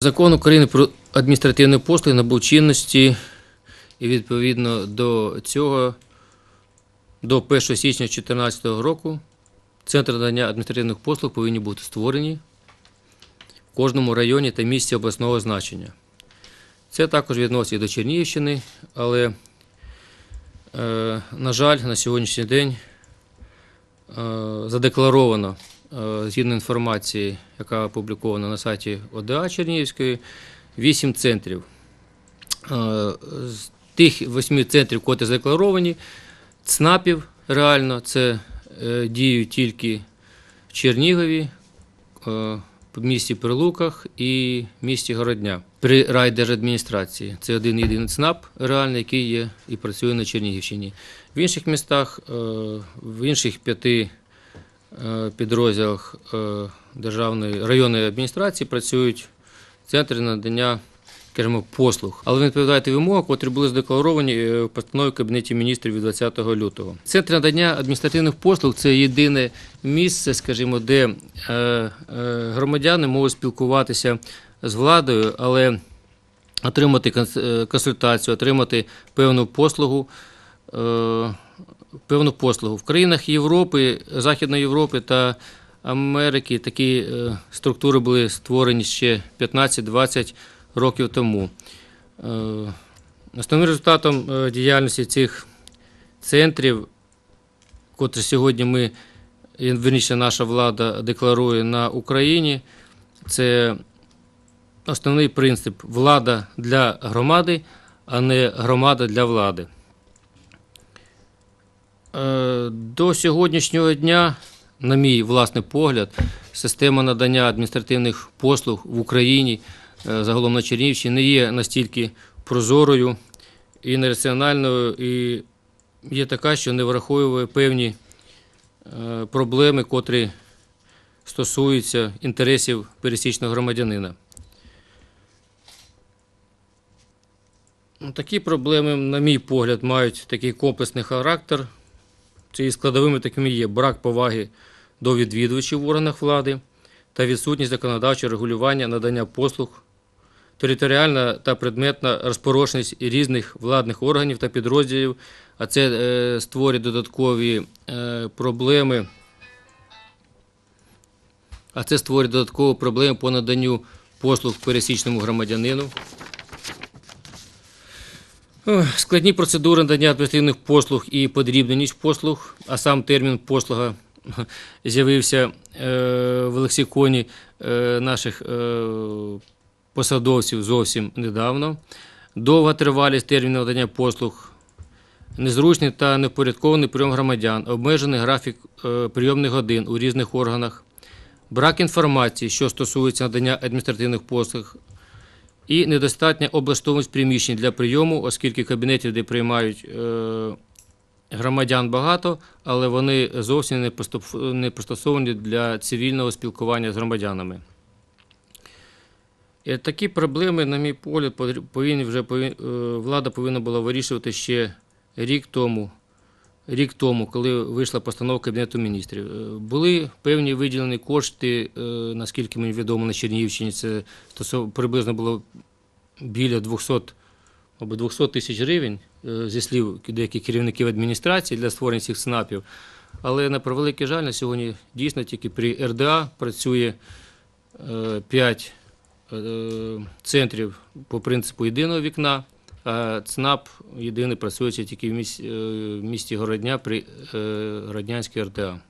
Закон України про адміністративні послуги набув чинності і відповідно до цього до 1 січня 2014 року центри надання адміністративних послуг повинні бути створені в кожному районі та місті обласного значення. Це також відносить до Чернігівщини, але, е, на жаль, на сьогоднішній день е, задекларовано згідно інформації, яка опублікована на сайті ОДА Чернігівської, 8 центрів. Е, З тих 8 центрів, котрі задекларовані, ЦНАПів реально це е, діють тільки в Чернігові, е, в місті Прилуках і місті Городня при райдержадміністрації. Це один єдиний ЦНАП реальний, який є і працює на Чернігівщині. В інших містах, е, в інших п'яти е, підрозділах е, державної районної адміністрації працюють центри надання скажімо, послуг, але вони відповідають вимогам, котрі були задекларовані е, в постанові Кабінеті міністрів від 20 лютого. Центр надання адміністративних послуг це єдине місце, скажімо, де е, е, громадяни можуть спілкуватися з владою, але отримати е, консультацію, отримати певну послугу. Певну послугу в країнах Європи, Західної Європи та Америки такі е, структури були створені ще 15-20 років тому. Е, Основним результатом е, діяльності цих центрів, котрі сьогодні ми, верніше, наша влада декларує на Україні, це основний принцип влада для громади, а не громада для влади. Е, До сьогоднішнього дня, на мій власний погляд, система надання адміністративних послуг в Україні, е, загалом на Чернігівщині, не є настільки прозорою і нераціональною, і є така, що не враховує певні е, проблеми, котрі стосуються інтересів пересічного громадянина. Ну, Такі проблеми, на мій погляд, мають такий комплексний характер. Цієї складовими такими є брак поваги до відвідувачів в органах влади та відсутність законодавчого регулювання надання послуг, територіальна та предметна розпорошеність різних владних органів та підрозділів, а це е, створює додаткові е, проблеми. А це створює додаткові проблеми по наданню послуг пересічному громадянину. Ох, Складні процедури надання адміністративних послуг і подрібненість послуг, а сам термін послуга з'явився е, в лексиконі е, наших е, посадовців зовсім недавно. Довга тривалість терміну надання послуг, незручний та невпорядкований прийом громадян, обмежений графік е, прийомних годин у різних органах, брак інформації, що стосується надання адміністративних послуг, і недостатня облаштованість приміщень для прийому, оскільки кабінетів, де приймають е, громадян багато, але вони зовсім не пристосовані для цивільного спілкування з громадянами. І такі проблеми, на мій погляд, повинні вже е, влада повинна була вирішувати ще рік тому. Рік тому, коли вийшла постанова Кабінету міністрів, Е, були певні виділені кошти, е, наскільки мені відомо, на Чернігівщині. Це приблизно було біля 200, або 200 тисяч гривень, е, зі слів деяких керівників адміністрації для створення цих СНАПів. Але на превеликий жаль, на сьогодні дійсно тільки при РДА працює 5 центрів по принципу єдиного вікна, а ЦНАП єдиний працює тільки в місті, місті Городня при е, Городнянській РДА.